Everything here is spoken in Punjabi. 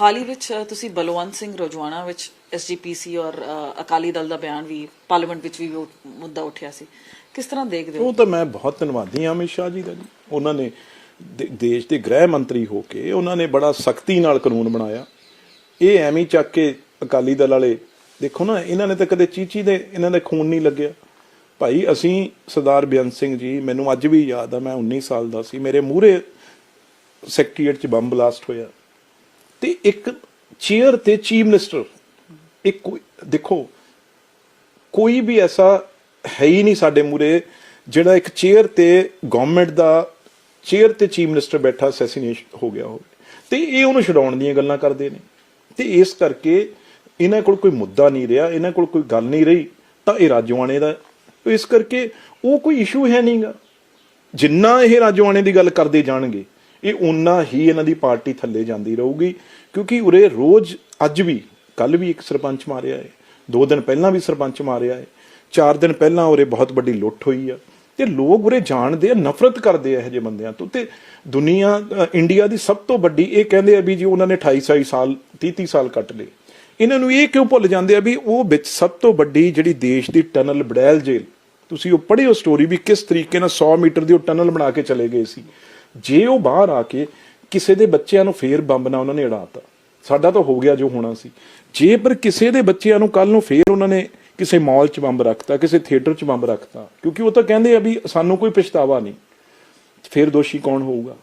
ਹਾਲ ਹੀ ਵਿੱਚ ਤੁਸੀਂ ਬਲਵੰਤ ਸਿੰਘ ਰੋਜਵਾਨਾ ਵਿੱਚ ਐਸਜੀਪੀਸੀ ਔਰ ਅਕਾਲੀ ਦਲ ਦਾ ਬਿਆਨ ਵੀ, ਪਾਰਲੀਮੈਂਟ ਵਿੱਚ ਵੀ ਮੁੱਦਾ ਉੱਠਿਆ ਸੀ। ਕਿਸ ਤਰ੍ਹਾਂ ਦੇਖਦੇ ਹੋ? ਉਹ ਤਾਂ ਮੈਂ ਬਹੁਤ ਧੰਨਵਾਦੀ ਹਾਂ ਅਮਿਤ ਸ਼ਾਹ ਜੀ ਦਾ ਜੀ। ਉਹਨਾਂ ਨੇ ਦੇਸ਼ ਦੇ ਗ੍ਰਹਿ ਮੰਤਰੀ ਹੋ ਕੇ ਉਹਨਾਂ ਨੇ ਬੜਾ ਸਖਤੀ ਨਾਲ ਕਾਨੂੰਨ ਬਣਾਇਆ। ਇਹ ਐਵੇਂ ਚੱਕ ਕੇ ਅਕਾਲੀ ਦਲ ਵਾਲੇ, ਦੇਖੋ ਨਾ, ਇਹਨਾਂ ਨੇ ਤਾਂ ਕਦੇ ਚੀਚੀ ਦੇ, ਇਹਨਾਂ ਦੇ ਖੂਨ ਨਹੀਂ ਲੱਗਿਆ। ਭਾਈ, ਅਸੀਂ ਸਰਦਾਰ ਬੇਅੰਤ ਸਿੰਘ ਜੀ, ਮੈਨੂੰ ਅੱਜ ਵੀ ਯਾਦ ਆ, ਮੈਂ 19 ਸਾਲ ਦਾ ਸੀ। ਮੇਰੇ ਮੂਹਰੇ ਸੈਕਟਰੀਏਟ 'ਚ ਬੰਬ ਬਲਾਸਟ ਹੋਇਆ। ਤੇ ਇੱਕ ਚੇਅਰ ਤੇ ਚੀਫ ਮਿਨਿਸਟਰ ਇੱਕ ਦੇਖੋ, ਕੋਈ ਵੀ ਐਸਾ ਹੈ ਹੀ ਨਹੀਂ ਸਾਡੇ ਮੂਰੇ ਜਿਹੜਾ ਇੱਕ ਚੇਅਰ ਤੇ ਗਵਰਨਮੈਂਟ ਦਾ ਚੇਅਰ ਤੇ ਚੀਫ ਮਿਨਿਸਟਰ ਬੈਠਾ ਅਸੈਸੀਨੇਸ਼ਨ ਹੋ ਗਿਆ ਹੋਵੇ। ਤੇ ਇਹ ਉਹਨੂੰ ਛਡਾਉਣ ਦੀਆਂ ਗੱਲਾਂ ਕਰਦੇ ਨੇ। ਤੇ ਇਸ ਕਰਕੇ ਇਹਨਾਂ ਕੋਲ ਕੋਈ ਮੁੱਦਾ ਨਹੀਂ ਰਿਹਾ, ਇਹਨਾਂ ਕੋਲ ਕੋਈ ਗੱਲ ਨਹੀਂ ਰਹੀ, ਤਾਂ ਇਹ ਰਾਜਵਾਣੇ ਦਾ ਇਸ ਕਰਕੇ ਉਹ ਕੋਈ ਇਸ਼ੂ ਹੈ ਨਹੀਂਗਾ ਜਿੰਨਾ ਇਹ ਰਾਜਵਾਨੇ ਦੀ ਗੱਲ ਕਰਦੇ ਜਾਣਗੇ ਇਹ ਉਨਾ ਹੀ ਇਹਨਾਂ ਦੀ ਪਾਰਟੀ ਥੱਲੇ ਜਾਂਦੀ ਰਹੂਗੀ, ਕਿਉਂਕਿ ਉਰੇ ਰੋਜ਼ ਅੱਜ ਵੀ ਕੱਲ ਵੀ ਇੱਕ ਸਰਪੰਚ ਮਾਰਿਆ ਹੈ, ਦੋ ਦਿਨ ਪਹਿਲਾਂ ਵੀ ਸਰਪੰਚ ਮਾਰਿਆ ਹੈ, ਚਾਰ ਦਿਨ ਪਹਿਲਾਂ ਉਰੇ ਬਹੁਤ ਵੱਡੀ ਲੁੱਟ ਹੋਈ ਆ, ਤੇ ਲੋਕ ਉਰੇ ਜਾਣਦੇ ਆ, ਨਫ਼ਰਤ ਕਰਦੇ ਆ ਇਹੋ ਜਿਹੇ ਬੰਦਿਆਂ ਤੋਂ, ਤੇ ਦੁਨੀਆ ਇੰਡੀਆ ਦੀ ਸਭ ਤੋਂ ਵੱਡੀ ਇਹ ਕਹਿੰਦੇ ਆ ਵੀ ਜੀ ਉਹਨਾਂ ਨੇ 28 28 ਸਾਲ 30 30 ਸਾਲ ਕੱਟ ਲਏ। ਇਹਨਾਂ ਨੂੰ ਇਹ ਕਿਉਂ ਭੁੱਲ ਜਾਂਦੇ ਆ ਵੀ ਉਹ ਵਿੱਚ ਸਭ ਤੋਂ ਵੱਡੀ ਜਿਹੜੀ ਦੇਸ਼ ਦੀ ਟਨਲ ਬੜੈਲ ਜੇਲ੍ਹ, ਤੁਸੀਂ ਉਹ ਪੜ੍ਹਿਓ ਸਟੋਰੀ ਵੀ ਕਿਸ ਤਰੀਕੇ ਨਾਲ 100 ਮੀਟਰ ਦੀ ਉਹ ਟਨਲ ਬਣਾ ਕੇ ਚਲੇ ਗਏ ਸੀ। ਜੇ ਉਹ ਬਾਹਰ ਆ ਕੇ ਕਿਸੇ ਦੇ ਬੱਚਿਆਂ ਨੂੰ ਫੇਰ ਬੰਬ ਨਾਲ ਉਹਨਾਂ ਨੇ ਉਡਾਤਾ ਸਾਡਾ ਤਾਂ ਹੋ ਗਿਆ ਜੋ ਹੋਣਾ ਸੀ। ਜੇ ਪਰ ਕਿਸੇ ਦੇ ਬੱਚਿਆਂ ਨੂੰ ਕੱਲ ਨੂੰ ਫੇਰ ਉਹਨਾਂ ਨੇ ਕਿਸੇ ਮਾਲ 'ਚ ਬੰਬ ਰੱਖਤਾ, ਕਿਸੇ ਥੀਏਟਰ 'ਚ ਬੰਬ ਰੱਖਤਾ, ਕਿਉਂਕਿ ਉਹ ਤਾਂ ਕਹਿੰਦੇ ਆ ਵੀ ਸਾਨੂੰ ਕੋਈ ਪਛਤਾਵਾ ਨਹੀਂ, ਫਿਰ ਦੋਸ਼ੀ ਕੌਣ ਹੋਊਗਾ?